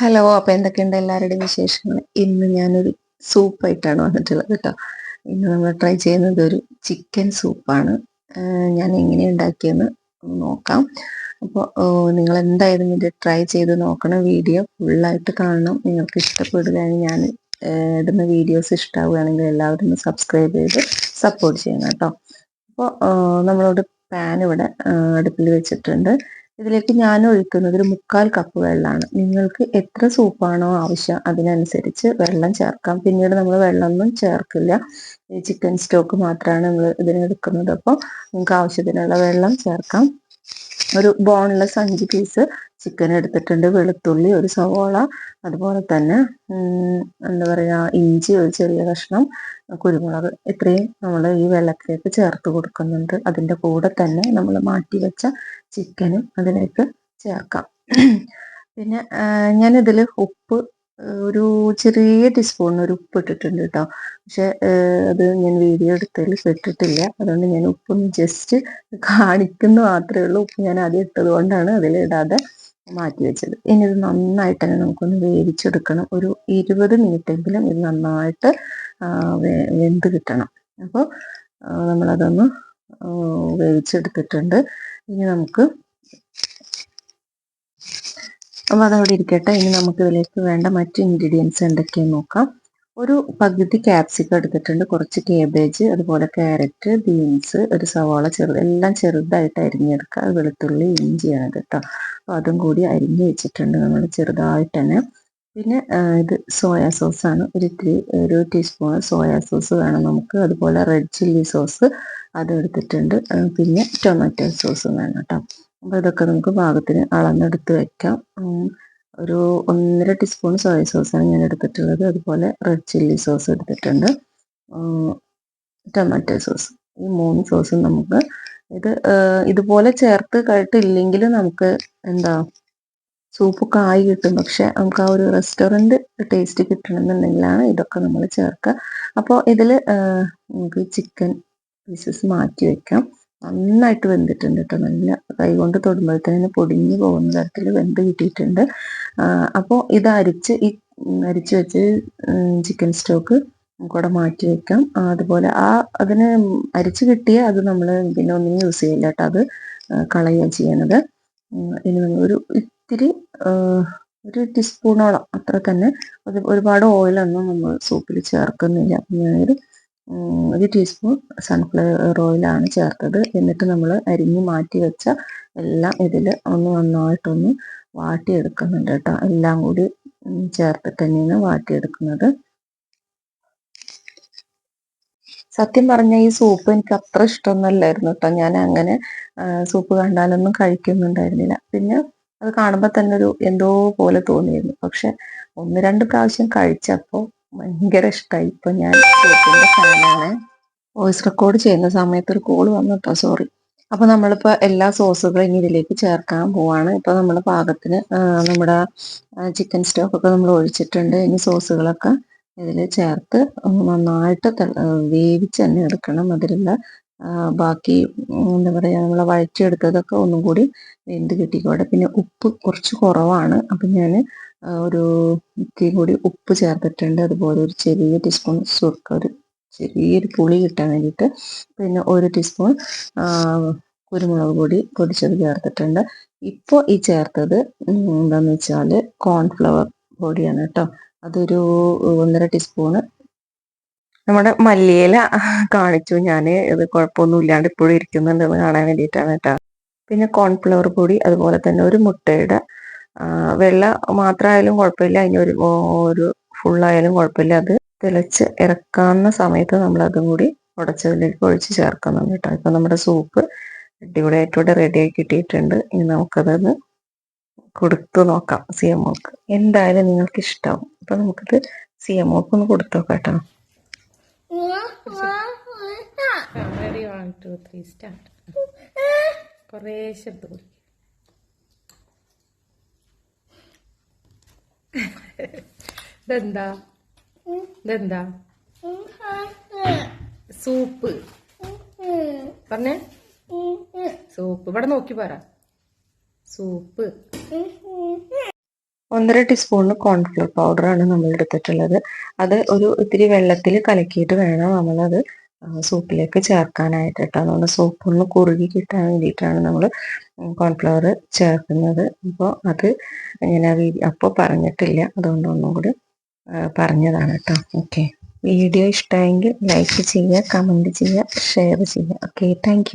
Hello അപ്പോൾ എന്തൊക്കെയുണ്ട് എല്ലാവരുടെയും വിശേഷങ്ങൾ? ഇന്ന് ഞാനൊരു സൂപ്പായിട്ടാണ് വന്നിട്ടുള്ളത് കേട്ടോ. ഇന്ന് നമ്മൾ ട്രൈ ചെയ്യുന്നത് ഒരു ചിക്കൻ സൂപ്പാണ് ഞാൻ എങ്ങനെ ഉണ്ടാക്കിയെന്ന് നോക്കാം. അപ്പോൾ നിങ്ങൾ എന്തായാലും ഇത് ട്രൈ ചെയ്ത് നോക്കണം. വീഡിയോ ഫുള്ളായിട്ട് കാണണം. നിങ്ങൾക്ക് ഇഷ്ടപ്പെടുകയാണെങ്കിൽ ഞാൻ ഇടുന്ന വീഡിയോസ് ഇഷ്ടമാവുകയാണെങ്കിൽ എല്ലാവരും സബ്സ്ക്രൈബ് ചെയ്ത് സപ്പോർട്ട് ചെയ്യണം കേട്ടോ. അപ്പോൾ നമ്മളോട് പാൻ ഇവിടെ അടുപ്പിൽ വെച്ചിട്ടുണ്ട്. ഇതിലേക്ക് ഞാൻ ഒഴിക്കുന്നത് ഒരു മുക്കാൽ കപ്പ് വെള്ളമാണ്. നിങ്ങൾക്ക് എത്ര സൂപ്പാണോ ആവശ്യം അതിനനുസരിച്ച് വെള്ളം ചേർക്കാം. പിന്നീട് നമ്മൾ വെള്ളമൊന്നും ചേർക്കില്ല. ഈ ചിക്കൻ സ്റ്റോക്ക് മാത്രമാണ് നമ്മൾ ഇതിനെടുക്കുന്നത്. അപ്പോൾ നിങ്ങൾക്ക് ആവശ്യത്തിനുള്ള വെള്ളം ചേർക്കാം. ഒരു ബോൺലെസ് അഞ്ച് പീസ് ചിക്കൻ എടുത്തിട്ടുണ്ട് വെളുത്തുള്ളി ഒരു സവോള അതുപോലെ തന്നെ എന്താ പറയുക ഇഞ്ചി ഒരു ചെറിയ കഷ്ണം കുരുമുളക്. ഇത്രയും നമ്മൾ ഈ വെള്ളത്തിലേക്ക് ചേർത്ത് കൊടുക്കുന്നുണ്ട്. അതിന്റെ കൂടെ തന്നെ നമ്മൾ മാറ്റി വെച്ച ചിക്കനും അതിലേക്ക് ചേർക്കാം. പിന്നെ ഞാനിതിൽ ഉപ്പ് ഒരു ചെറിയ ടീസ്പൂണിന് ഒരു ഉപ്പ് ഇട്ടിട്ടുണ്ട് കേട്ടോ. പക്ഷെ അത് ഞാൻ വീഡിയോ എടുത്തതിൽ ഇട്ടിട്ടില്ല. അതുകൊണ്ട് ഞാൻ ഉപ്പൊന്ന് ജസ്റ്റ് കാണിക്കുന്നു മാത്രമേ ഉള്ളൂ. ഉപ്പ് ഞാൻ ആദ്യം ഇട്ടത് കൊണ്ടാണ് അതിലിടാതെ. മാറ്റി വെച്ചത്. ഇനി ഇത് നന്നായിട്ട് തന്നെ നമുക്കൊന്ന് വേവിച്ചെടുക്കണം. ഒരു ഇരുപത് മിനിറ്റെങ്കിലും ഇത് നന്നായിട്ട് വെന്ത് കിട്ടണം. അപ്പോൾ നമ്മളതൊന്ന് വേവിച്ചെടുത്തിട്ടുണ്ട്. ഇനി നമുക്ക് അപ്പോൾ അതവിടെ ഇരിക്കട്ടെ. ഇനി നമുക്ക് ഇതിലേക്ക് വേണ്ട മറ്റു ഇൻഗ്രീഡിയൻസ് എന്തൊക്കെയാന്ന് നോക്കാം. ഒരു പകുതി ക്യാപ്സിക്കം എടുത്തിട്ടുണ്ട്. കുറച്ച് കേബേജ് അതുപോലെ ക്യാരറ്റ് ബീൻസ് ഒരു സവാള ചെറുത് എല്ലാം ചെറുതായിട്ട് അരിഞ്ഞെടുക്കുക. വെളുത്തുള്ളി ഇഞ്ചിയാണ് കേട്ടോ അപ്പോൾ അതും കൂടി അരിഞ്ഞ് വെച്ചിട്ടുണ്ട് നമ്മൾ ചെറുതായിട്ട് തന്നെ. പിന്നെ ഇത് സോയാ സോസാണ് ഒരു ഒരു ടീസ്പൂൺ സോയാ സോസ് വേണം നമുക്ക്. അതുപോലെ റെഡ് ചില്ലി സോസ് അത് എടുത്തിട്ടുണ്ട്. പിന്നെ ടൊമാറ്റോ സോസും വേണം കേട്ടോ അപ്പോൾ ഇതൊക്കെ നമുക്ക് പാകത്തിന് അളന്നെടുത്ത് വെക്കാം. ഒരു ഒന്നര ടീസ്പൂൺ സോയ സോസാണ് ഞാൻ എടുത്തിട്ടുള്ളത്. അതുപോലെ റെഡ് ചില്ലി സോസ് എടുത്തിട്ടുണ്ട്. ടൊമാറ്റോ സോസ് ഈ മൂന്ന് സോസും നമുക്ക് ഇത് ഇതുപോലെ ചേർത്ത് കഴിട്ടില്ലെങ്കിൽ നമുക്ക് എന്താ സൂപ്പ് കായ് കിട്ടും. പക്ഷെ നമുക്ക് ആ ഒരു റെസ്റ്റോറന്റ് ടേസ്റ്റ് കിട്ടണമെന്നുണ്ടെങ്കിലാണ് ഇതൊക്കെ നമ്മൾ ചേർക്കുക. അപ്പോൾ ഇതിൽ നമുക്ക് ചിക്കൻ പീസസ് മാറ്റി വെക്കാം. നന്നായിട്ട് വെന്തിട്ടുണ്ട് കേട്ടോ നല്ല കൈ കൊണ്ട് തൊടുമ്പോഴത്തേന് പൊടിഞ്ഞു പോകുന്ന തരത്തിൽ വെന്ത് കിട്ടിയിട്ടുണ്ട്. അപ്പോൾ ഇത് അരിച്ച് ഈ അരിച്ച് വെച്ച് ചിക്കൻ സ്റ്റോക്ക് കൂടെ മാറ്റി വെക്കാം. അതുപോലെ ആ അതിന് അരിച്ച് കിട്ടിയ അത് നമ്മൾ പിന്നെ ഒന്നിനും യൂസ് ചെയ്യില്ല കേട്ടോ അത് കളയുക ചെയ്യണത്. ഇനി നമ്മൾ ഒരു ഇത്തിരി ഒരു ടീസ്പൂണോളം അത്ര തന്നെ. അത് ഒരുപാട് ഓയിലൊന്നും നമ്മൾ സൂപ്പിൽ ചേർക്കുന്നില്ല. ഞാനൊരു ഒരു ടീസ്പൂൺ സൺഫ്ലവർ ഓയിലാണ് ചേർത്തത്. എന്നിട്ട് നമ്മൾ അരിഞ്ഞ് മാറ്റി വെച്ച എല്ലാം ഇതിൽ ഒന്ന് നന്നായിട്ടൊന്ന് വാട്ടിയെടുക്കുന്നുണ്ട് കേട്ടോ. എല്ലാം കൂടി ചേർത്തിട്ട് തന്നെയാണ് വാട്ടിയെടുക്കുന്നത്. സത്യം പറഞ്ഞാൽ ഈ സൂപ്പ് എനിക്ക് അത്ര ഇഷ്ടമൊന്നുമല്ലായിരുന്നു കേട്ടോ. ഞാൻ അങ്ങനെ സൂപ്പ് കണ്ടാലൊന്നും കഴിക്കുന്നുണ്ടായിരുന്നില്ല. പിന്നെ അത് കാണുമ്പോൾ തന്നെ ഒരു എന്തോ പോലെ തോന്നിയിരുന്നു. പക്ഷെ ഒന്ന് രണ്ട് പ്രാവശ്യം കഴിച്ചപ്പോൾ ഭയങ്കര ഇഷ്ടമായി ഇപ്പൊ ഞാൻ ഫാനാണ്. വോയിസ് റെക്കോർഡ് ചെയ്യുന്ന സമയത്ത് ഒരു കോൾ വന്നു കേട്ടോ സോറി. അപ്പൊ നമ്മളിപ്പോ എല്ലാ സോസുകളും ഇനി ഇതിലേക്ക് ചേർക്കാൻ പോവാണ്. ഇപ്പൊ നമ്മുടെ പാകത്തിന് നമ്മുടെ ചിക്കൻ സ്റ്റോക്ക് ഒക്കെ നമ്മൾ ഒഴിച്ചിട്ടുണ്ട്. ഇനി സോസുകളൊക്കെ ഇതിൽ ചേർത്ത് നന്നായിട്ട് വേവിച്ച് തന്നെ എടുക്കണം. അതിലുള്ള ബാക്കി എന്താ പറയുക നമ്മൾ വഴറ്റിയെടുത്തതൊക്കെ ഒന്നും കൂടി വെന്ത് കിട്ടിക്കോട്ടെ. പിന്നെ ഉപ്പ് കുറച്ച് കുറവാണ്. അപ്പം ഞാൻ ഒരു ഇത്തിരി കൂടി ഉപ്പ് ചേർത്തിട്ടുണ്ട്. അതുപോലെ ഒരു ചെറിയ ടീസ്പൂൺ സുർക്ക ഒരു ചെറിയൊരു പുളി കിട്ടാൻ വേണ്ടിയിട്ട് പിന്നെ ഒരു ടീസ്പൂൺ കുരുമുളക് പൊടി പൊടിച്ചത് ചേർത്തിട്ടുണ്ട്. ഇപ്പോൾ ഈ ചേർത്തത് എന്താണെന്ന് വെച്ചാൽ കോൺഫ്ലവർ പൊടിയാണ് കേട്ടോ. അതൊരു ഒന്നര ടീസ്പൂണ് നമ്മുടെ മല്ലിയില കാണിച്ചു. ഞാൻ ഇത് കുഴപ്പമൊന്നും ഇല്ലാണ്ട് ഇപ്പോഴും ഇരിക്കുന്നുണ്ടെന്ന് കാണാൻ വേണ്ടിയിട്ടാണ് കേട്ടോ. പിന്നെ കോൺഫ്ലവർ പൊടി അതുപോലെ തന്നെ ഒരു മുട്ടയുടെ വെള്ള മാത്രമായാലും കുഴപ്പമില്ല. അതിന് ഒരു ഒരു ഫുള്ളായാലും കുഴപ്പമില്ല. അത് തിളച്ച് ഇറക്കാവുന്ന സമയത്ത് നമ്മൾ അതും കൂടി ഉടച്ചതിലേക്ക് ഒഴിച്ച് ചേർക്കുന്നുണ്ട് കേട്ടോ. ഇപ്പം നമ്മുടെ സൂപ്പ് അടിപൊളിയായിട്ടൂടെ റെഡിയായി കിട്ടിയിട്ടുണ്ട്. ഇനി നമുക്കതൊന്ന് കൊടുത്തു നോക്കാം സി എം ഒക്ക് എന്തായാലും നിങ്ങൾക്ക് ഇഷ്ടമാവും അപ്പം നമുക്കിത് സി എം ഒന്ന് കൊടുത്തു നോക്കാം കേട്ടോ. റെഡി ശബ്ദം ത്രീ സ്റ്റാർട്ട് ഇതെന്താ? ഇതെന്താ? സൂപ്പ്. പറഞ്ഞേ? സൂപ്പ്. ഇവിടെ നോക്കി പറ. സൂപ്പ്. ഒന്നര ടീസ്പൂണിന് കോൺഫ്ലോർ പൗഡറാണ് നമ്മൾ എടുത്തിട്ടുള്ളത് അത് ഒരു ഇത്തിരി വെള്ളത്തിൽ കലക്കിയിട്ട് വേണം നമ്മളത് സൂപ്പിലേക്ക് ചേർക്കാനായിട്ട് കേട്ടോ. അതുകൊണ്ട് സൂപ്പ് ഒന്ന് കുറുകി കിട്ടാൻ വേണ്ടിയിട്ടാണ് നമ്മൾ കോൺഫ്ലവർ ചേർക്കുന്നത്. അപ്പോൾ അത് ഞാൻ അപ്പോൾ പറഞ്ഞിട്ടില്ല. അതുകൊണ്ട് ഒന്നും കൂടി പറഞ്ഞതാണ് കേട്ടോ. ഓക്കെ. വീഡിയോ ഇഷ്ടമായെങ്കിൽ ലൈക്ക് ചെയ്യുക കമന്റ് ചെയ്യുക ഷെയർ ചെയ്യുക. Okay thank